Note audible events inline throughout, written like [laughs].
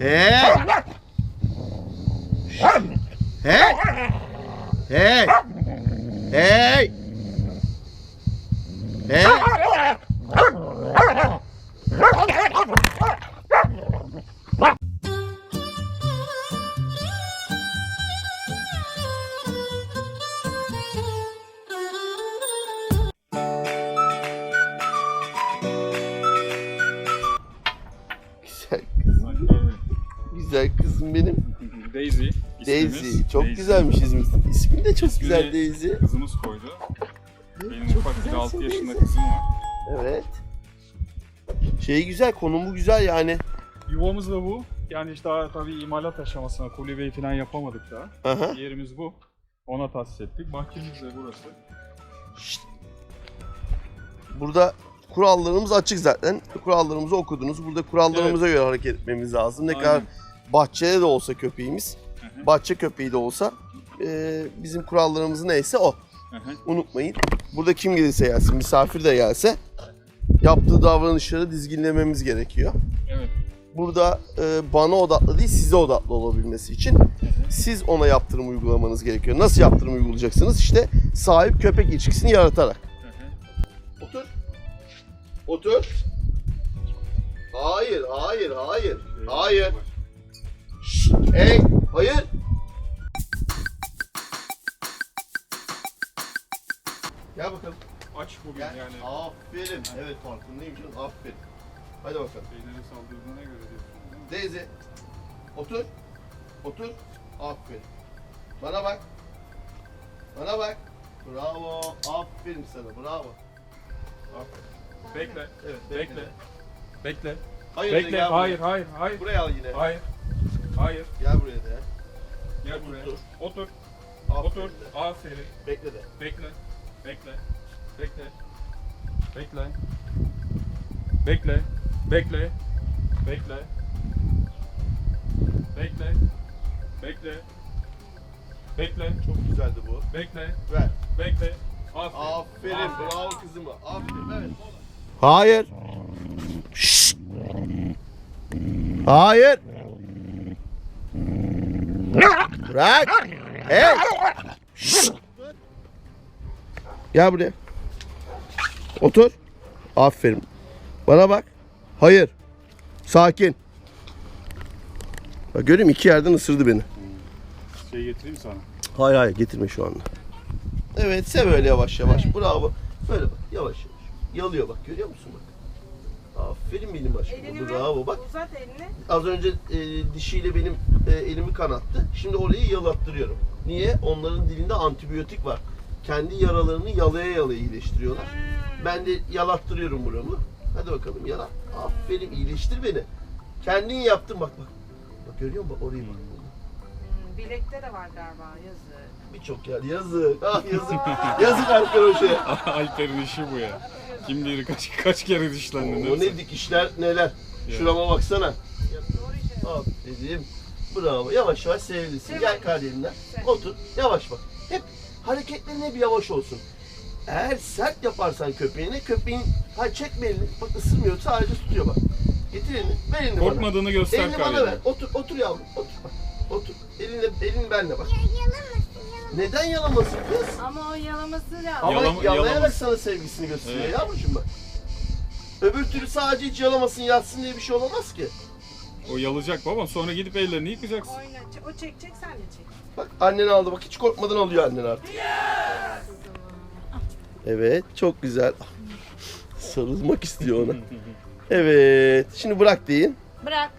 에이 에이 에? Daisy. Çok Daisy. güzelmiş ismi. İsmi de çok İsmini güzel Daisy. Kızımız koydu. Benim Çok ufak bir güzelsin 6 yaşında Daisy. kızım var. Evet. Şey güzel, konumu güzel yani. Yuvamız da bu. Yani işte daha tabii imalat aşamasına kulübeyi falan yapamadık daha. Aha. Yerimiz bu. Ona tahsis ettik. Bahçemiz de burası. Şşt. Burada kurallarımız açık zaten. Kurallarımızı okudunuz. Burada kurallarımıza göre hareket etmemiz lazım. Ne kadar Aynen. bahçede de olsa köpeğimiz, Hı bahçe köpeği de olsa e, bizim kurallarımız neyse o. Hı hı. Unutmayın. Burada kim gelirse gelsin, misafir de gelse yaptığı davranışları dizginlememiz gerekiyor. Evet. Burada e, bana odaklı değil size odaklı olabilmesi için siz ona yaptırım uygulamanız gerekiyor. Nasıl yaptırım uygulayacaksınız? İşte sahip köpek ilişkisini yaratarak. Hı hı. Otur. Otur. Hayır, hayır, hayır. Hayır. Şşt, hey, hayır. Gel bakalım. Aç bugün Gel. yani. Aferin. Evet farkındayım canım. Aferin. Hadi bakalım. Şeylere saldırdığına göre diyorsun. Teyze. Otur. Otur. Aferin. Bana bak. Bana bak. Bravo. Aferin sana. Bravo. Aferin. Bekle. Evet. Bekle. Bekle. Hayır. de Bekle. gel buraya. Hayır, hayır, hayır. Buraya al yine. Hayır. Hayır. Gel buraya de. Gel Otur. buraya. Otur. Aferin Otur. de. Aferin. Bekle de. Bekle. Bekle. Bekle. Bekle. Bekle. Bekle. Bekle. Bekle. Bekle. Bekle. Çok güzeldi bu. Bekle. Ver. Bekle. Aferin. Aferin. Bravo kızıma. Aferin. Evet. Hayır. Şşt. Hayır. Bırak. Hey. Şşt. Gel buraya. Otur. Aferin. Bana bak. Hayır. Sakin. Bak göreyim iki yerden ısırdı beni. Şey getireyim sana. Hayır hayır getirme şu anda. Evet sev öyle yavaş yavaş. Bravo. Böyle bak yavaş yavaş. Yalıyor bak görüyor musun bak. Aferin benim aşkım. Elini Bravo bak. Uzat elini. Az önce e, dişiyle benim e, elimi kanattı. Şimdi orayı yalattırıyorum. Niye? Onların dilinde antibiyotik var. Kendi yaralarını yalaya yalaya iyileştiriyorlar. Hmm. Ben de yalattırıyorum buramı. Hadi bakalım yala. Aferin iyileştir beni. Kendin yaptın bak bak. Bak görüyor musun? Bak orayı bak. Hmm, bilekte de var galiba yazı. Birçok yer. Yazık. Ah yazık. yazık arkadaşa. [laughs] Alper'in işi bu ya. Kim bilir kaç kaç kere dişlendin. O ne dikişler neler. Şurama baksana. İşaret. Aferin. Bravo. Yavaş yavaş sevgilisin. Gel kardeşimden. Otur. Yavaş bak. Hep hareketlerin hep yavaş olsun. Eğer sert yaparsan köpeğine, köpeğin ha çekme elini. Bak ısırmıyor. Sadece tutuyor bak. Getir elini. Ver elini bana. Korkmadığını göster Elini bana ver. Otur, otur yavrum. Otur bak. Otur. Elinle, elin benle bak. Neden yalamasın kız? Ama o yalaması lazım. Ama Yalama- yalayarak yalamasın. sana sevgisini gösteriyor Evet. yavrucuğum bak. Öbür türlü sadece hiç yalamasın yatsın diye bir şey olamaz ki. O yalacak baba sonra gidip ellerini yıkacaksın. Oyna. Ç- O çekecek sen de çek. Bak annen aldı bak hiç korkmadan alıyor annen artık. Evet çok güzel. Sarılmak istiyor ona. [laughs] Evet şimdi bırak deyin. Bırak.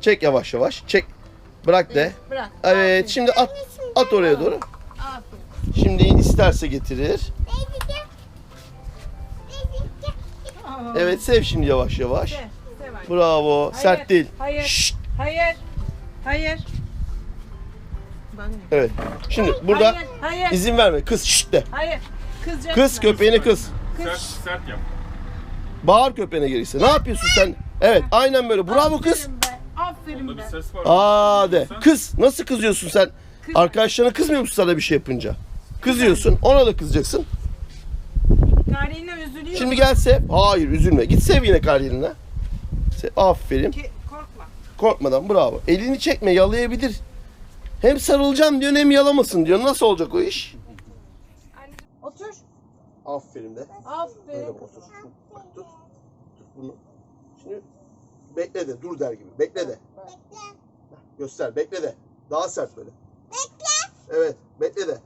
Çek yavaş yavaş. Çek. Bırak de. Bırak. Evet şimdi at. At oraya doğru. Şimdi isterse getirir. Evet sev şimdi yavaş yavaş. sev, sev anne. Bravo. Hayır, Sert değil. hayır. Şşt. Hayır. Hayır. Ben Evet. Şimdi burada Hayır. Hayır. izin verme. Kız şşt de. Hayır. Kızacaksın. Kız köpeğine kız. Sert, Kız. sert yap. Bağır köpeğine gelirse. Ne yapıyorsun sen? Evet aynen böyle. Bravo kız. Aferin be. Aferin bir be. ses var. Aa de. Kız nasıl kızıyorsun sen? Kız. Arkadaşlarına kızmıyor musun sana bir şey yapınca? Kızıyorsun. Ona da kızacaksın. Karina üzülüyor. Şimdi gel sev. Hayır üzülme. Git sev yine kardeşine. Sev. Aferin. Ki, korkma. Korkmadan bravo. Elini çekme yalayabilir. Hem sarılacağım diyor hem yalamasın diyor. Nasıl olacak o iş? Otur. Aferin de. Böyle Aferin. otur. Bak tut. Tut bunu. Şimdi bekle de dur der gibi. Bekle de. Göster bekle de. Daha sert böyle. Bekle. Evet bekle de.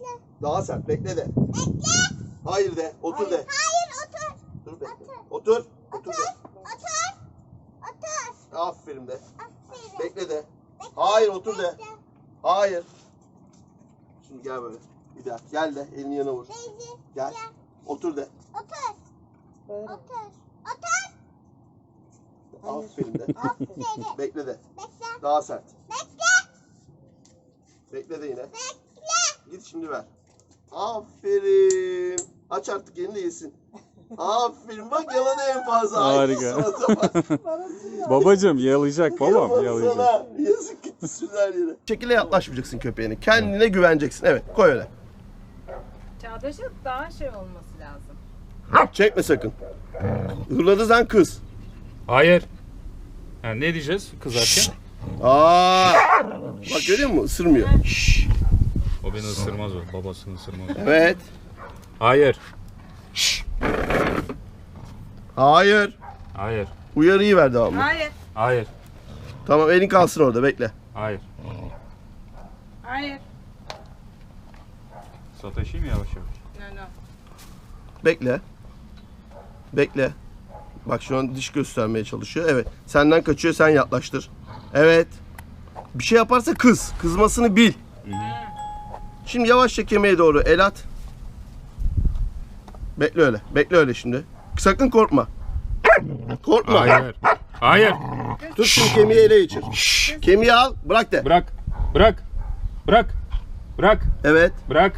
Bekle. Daha sert bekle de. Bekle. Hayır de. Otur de. Hayır otur. Dur bekle. Otur. Otur de. Otur. Otur. Aferin de. Aferin. Bekle de. Hayır otur de. Hayır. Şimdi gel böyle. Bir daha. Gel de elini yana vur. Beyzi. Gel. Otur de. Otur. Böyle. Otur. Otur. Aferin de. Aferin. Bekle de. Bekle. Daha sert. Bekle. Bekle de yine. Bekle. Git şimdi ver. Aferin. Aç artık elini de yesin. Aferin. Bak yaladı en fazla. Ay, Harika. bak. [laughs] Babacım yalayacak babam Kıyamam yalayacak. sana. Yazık gitti sürer yere. Şekilde yaklaşmayacaksın köpeğine. Kendine güveneceksin. Evet koy öyle. Çağdaş'ın daha şey olması lazım. Çekme sakın. Hırladı zan kız. Hayır. Ha, ne diyeceğiz kızarken? Aa! Bak görüyor musun? Isırmıyor. O beni ısırmaz o. Babasını ısırmaz. Evet. Hayır. Hayır. Hayır. Uyarıyı ver devamlı. Hayır. Hayır. Tamam elin kalsın orada bekle. Hayır. Hayır. Sataşayım yavaş yavaş. No no. Bekle. Bekle. Bak şu an diş göstermeye çalışıyor. Evet. Senden kaçıyor sen yaklaştır. Evet. Bir şey yaparsa kız. Kızmasını bil. Şimdi yavaşça kemiğe doğru el at. Bekle öyle. Bekle öyle şimdi. Sakın korkma. Korkma. Hayır. Hayır. Tut şimdi kemiği ele geçir. Kemiği al. Bırak de. Bırak. Bırak. Bırak. Bırak. Evet. Bırak.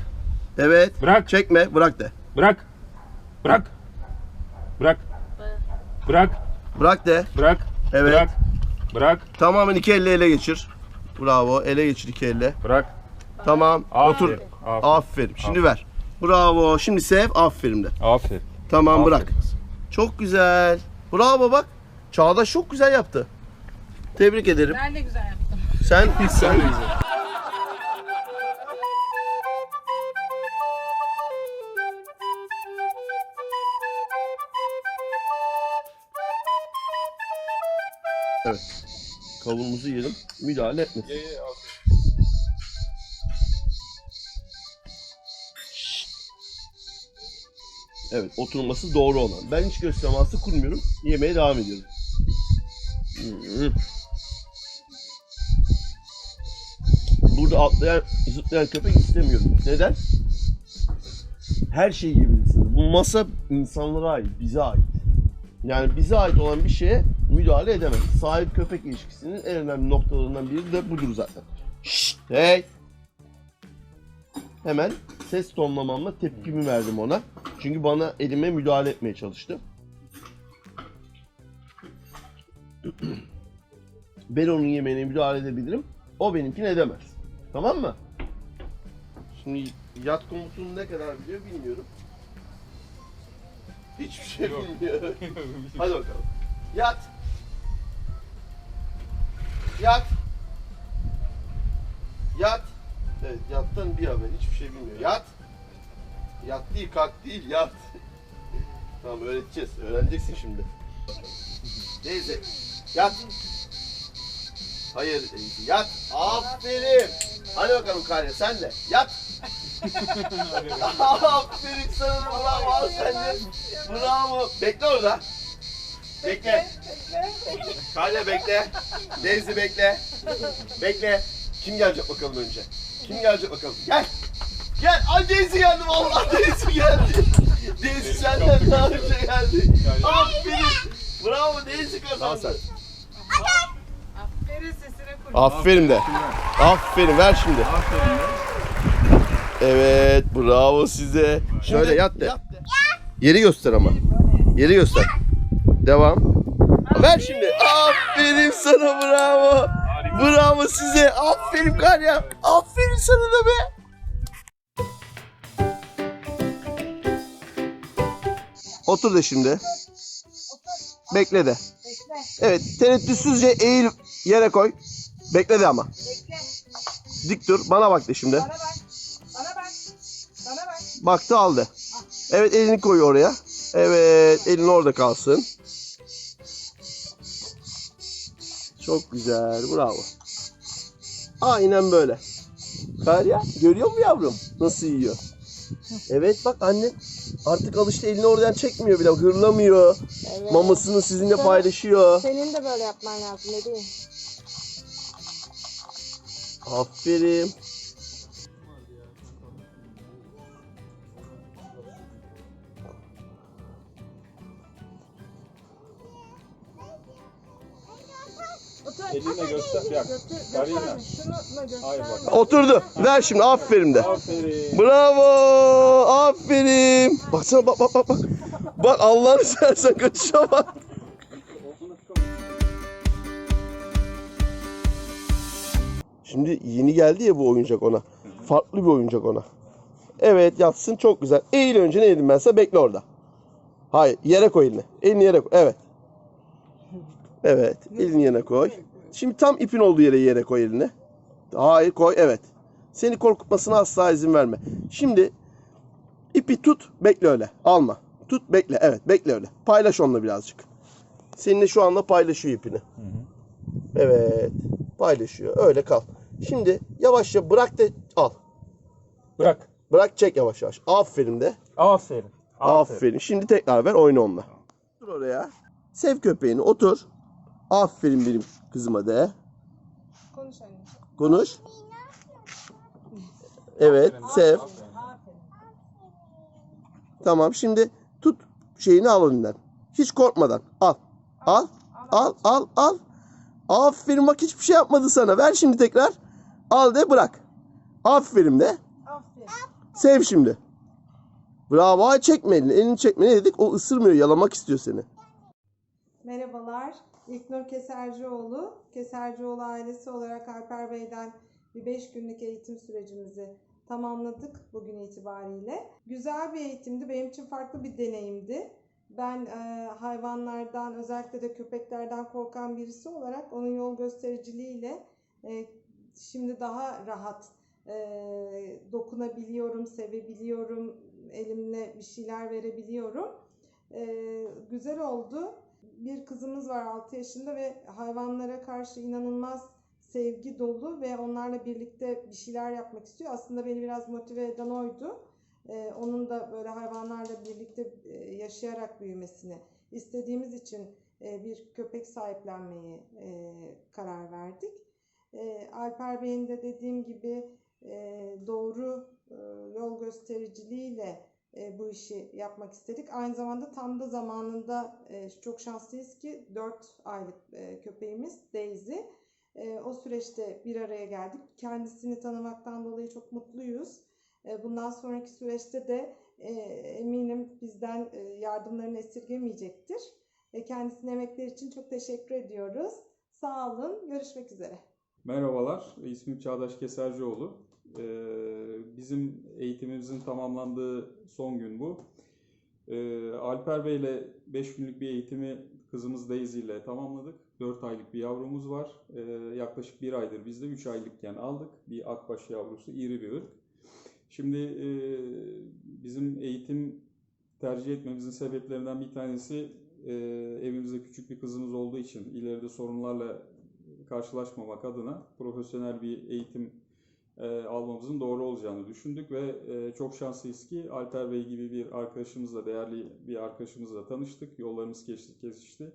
Evet. Bırak. Çekme. Bırak de. Bırak. Bırak. Bırak. Bırak. Bırak de. Bırak. Evet. Bırak. Bırak. Tamamen iki elle ele geçir. Bravo. Ele geçir iki elle. Bırak. Tamam. Otur. Aferin. Aferin. Aferin. Şimdi ver. Bravo. Şimdi sev. Aferin de. Aferin. Tamam bırak. Aferin kızım. Çok güzel. Bravo bak. Çağdaş çok güzel yaptı. Tebrik ederim. Ben de güzel yaptım. Sen [laughs] sen de güzel. Evet. Kavunumuzu yiyelim. Müdahale etmesin. Evet, oturması doğru olan. Ben hiç göz teması kurmuyorum. Yemeye devam ediyorum. Burada atlayan, zıplayan köpek istemiyorum. Neden? Her şeyi yiyebilirsiniz. Bu masa insanlara ait, bize ait. Yani bize ait olan bir şeye müdahale edemez. Sahip köpek ilişkisinin en önemli noktalarından biri de budur zaten. Şşt, hey! Hemen ses tonlamamla tepkimi verdim ona. Çünkü bana elime müdahale etmeye çalıştı. [clears throat] Ben onun yemeğine müdahale edebilirim. O benimkini edemez. Tamam mı? Şimdi yat komutunu ne kadar biliyor bilmiyorum. Hiçbir şey bilmiyor. [laughs] Hadi bakalım. Yat. Yat. Yat. Evet yattan bir haber. Hiçbir şey bilmiyor. Yat. Yat değil kalk değil yat. tamam öğreteceğiz. Öğreneceksin şimdi. Neyse. Yat. Hayır yat. Aferin. Hadi bakalım Karya sen de. Yat. [laughs] Aferin sana bravo al sen de. Bravo. Bekle orada. Bekle. Karya bekle. Deyzi bekle. Bekle. Kim gelecek bakalım önce? Kim gelecek bakalım? Gel. Gel. Ay Deyzi geldi vallahi Deyzi geldi. Deyzi senden daha önce geldi. Aferin. Bravo Deyzi kazandı. Aferin sesine kur. Aferin de. Aferin ver şimdi. Evet bravo size. Şöyle yat de. Yeri göster ama. Yeri göster. Devam. Ver şimdi. Aferin sana bravo. Bravo size. Aferin Karya. Aferin sana da be. Otur da şimdi. Bekle de. Evet tereddütsüzce eğil Yere koy. Bekle de ama. Bekle. Dik dur. Bana bak de şimdi. Bana bak. Bana bak. Bana bak. Baktı aldı. Evet elini koy oraya. Evet elin orada kalsın. Çok güzel. Bravo. Aynen böyle. Karya görüyor mu yavrum? Nasıl yiyor? Evet bak anne artık alıştı elini oradan çekmiyor bile. Hırlamıyor. Evet. Mamasını sizinle paylaşıyor. Senin de böyle yapman lazım bebeğim. Aferin. Elinle göster. Bir dakika. Göster. Hayır bak. Oturdu. Ver şimdi aferin de. Aferin. Bravo. Aferin. Baksana bak bak bak bak. Bak Allah'ını seversen [laughs] kaçışa bak. Şimdi yeni geldi ya bu oyuncak ona. Farklı bir oyuncak ona. Evet yatsın çok güzel. Eğil önce ne dedim ben sana bekle orada. Hayır yere koy elini. Elini yere koy. Evet. Evet elini yerine koy. Şimdi tam ipin olduğu yere yere koy elini. Hayır koy evet. Seni korkutmasına asla izin verme. Şimdi ipi tut bekle öyle. Alma. Tut bekle. Evet bekle öyle. Paylaş onunla birazcık. Seninle şu anda paylaşıyor ipini. Evet. Paylaşıyor. Öyle kal. Şimdi yavaşça bırak da al. Bırak. Bırak çek yavaş yavaş. Aferin de. Aferin. Aferin. Şimdi tekrar ver oyna onunla. Dur oraya. Sev köpeğini otur. Aferin benim kızıma de. Konuş anneciğim. Konuş. Evet sev. Aferin. Tamam şimdi tut şeyini al önünden. Hiç korkmadan. Al. Al. Al al al. Aferin bak hiçbir şey yapmadı sana. Ver şimdi tekrar. Al de bırak. Aferin de. Aferin. Sev şimdi. Bravo. Çekme elini. Elini çekme. Ne dedik? O ısırmıyor. Yalamak istiyor seni. Merhabalar. İlknur Kesercioğlu. Kesercioğlu ailesi olarak Alper Bey'den bir 5 günlük eğitim sürecimizi tamamladık bugün itibariyle. Güzel bir eğitimdi. Benim için farklı bir deneyimdi. Ben e, hayvanlardan özellikle de köpeklerden korkan birisi olarak onun yol göstericiliğiyle e, şimdi daha rahat e, dokunabiliyorum, sevebiliyorum, elimle bir şeyler verebiliyorum. E, güzel oldu bir kızımız var 6 yaşında ve hayvanlara karşı inanılmaz sevgi dolu ve onlarla birlikte bir şeyler yapmak istiyor. Aslında beni biraz motive eden oydu. Ee, onun da böyle hayvanlarla birlikte e, yaşayarak büyümesini istediğimiz için e, bir köpek sahiplenmeyi e, karar verdik. Alper Bey'in de dediğim gibi doğru e, yol göstericiliğiyle e, bu işi yapmak istedik. Aynı zamanda tam da zamanında e, çok şanslıyız ki 4 aylık e, köpeğimiz Daisy. E, o süreçte bir araya geldik. Kendisini tanımaktan dolayı çok mutluyuz. E, bundan sonraki süreçte de e, eminim bizden e, yardımlarını esirgemeyecektir. E, kendisine emekleri için çok teşekkür ediyoruz. Sağ olun. Görüşmek üzere. Merhabalar, ismim Çağdaş Kesercioğlu. Ee, bizim eğitimimizin tamamlandığı son gün bu. Ee, Alper Bey ile 5 günlük bir eğitimi kızımız Daisy ile tamamladık. 4 aylık bir yavrumuz var. Ee, yaklaşık 1 aydır biz de 3 aylıkken aldık. Bir akbaş yavrusu, iri bir ırk. Şimdi e, bizim eğitim tercih etmemizin sebeplerinden bir tanesi e, evimizde küçük bir kızımız olduğu için ileride sorunlarla karşılaşmamak adına profesyonel bir eğitim e, almamızın doğru olacağını düşündük ve e, çok şanslıyız ki Alper Bey gibi bir arkadaşımızla, değerli bir arkadaşımızla tanıştık. Yollarımız kesişti. kesişti.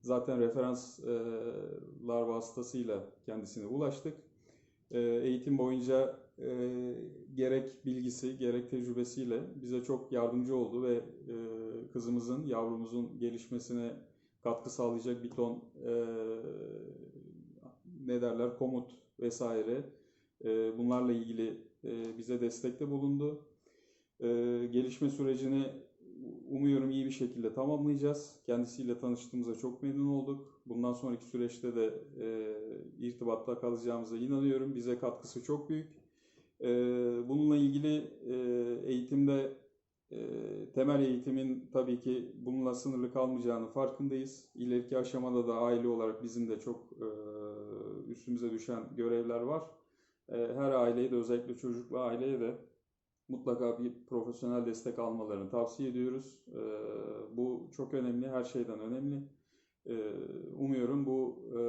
Zaten referanslar vasıtasıyla kendisine ulaştık. E, eğitim boyunca e, gerek bilgisi, gerek tecrübesiyle bize çok yardımcı oldu ve e, kızımızın, yavrumuzun gelişmesine katkı sağlayacak bir ton e, ne derler komut vesaire e, bunlarla ilgili e, bize destekte bulundu. E, gelişme sürecini umuyorum iyi bir şekilde tamamlayacağız. Kendisiyle tanıştığımıza çok memnun olduk. Bundan sonraki süreçte de e, irtibatta kalacağımıza inanıyorum. Bize katkısı çok büyük. E, bununla ilgili e, eğitimde temel eğitimin tabii ki bununla sınırlı kalmayacağını farkındayız. İleriki aşamada da aile olarak bizim de çok üstümüze düşen görevler var. E, her aileye de özellikle çocuklu aileye de mutlaka bir profesyonel destek almalarını tavsiye ediyoruz. E, bu çok önemli, her şeyden önemli. E, umuyorum bu e,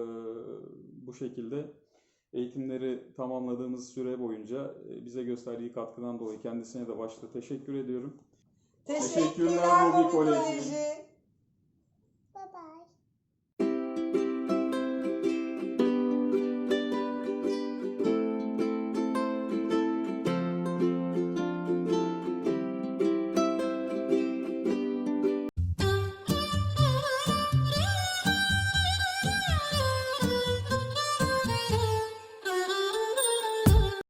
bu şekilde eğitimleri tamamladığımız süre boyunca e, bize gösterdiği katkıdan dolayı kendisine de başta teşekkür ediyorum. Teşekkürler Teşekkürler Hobi Koleji. Koleji.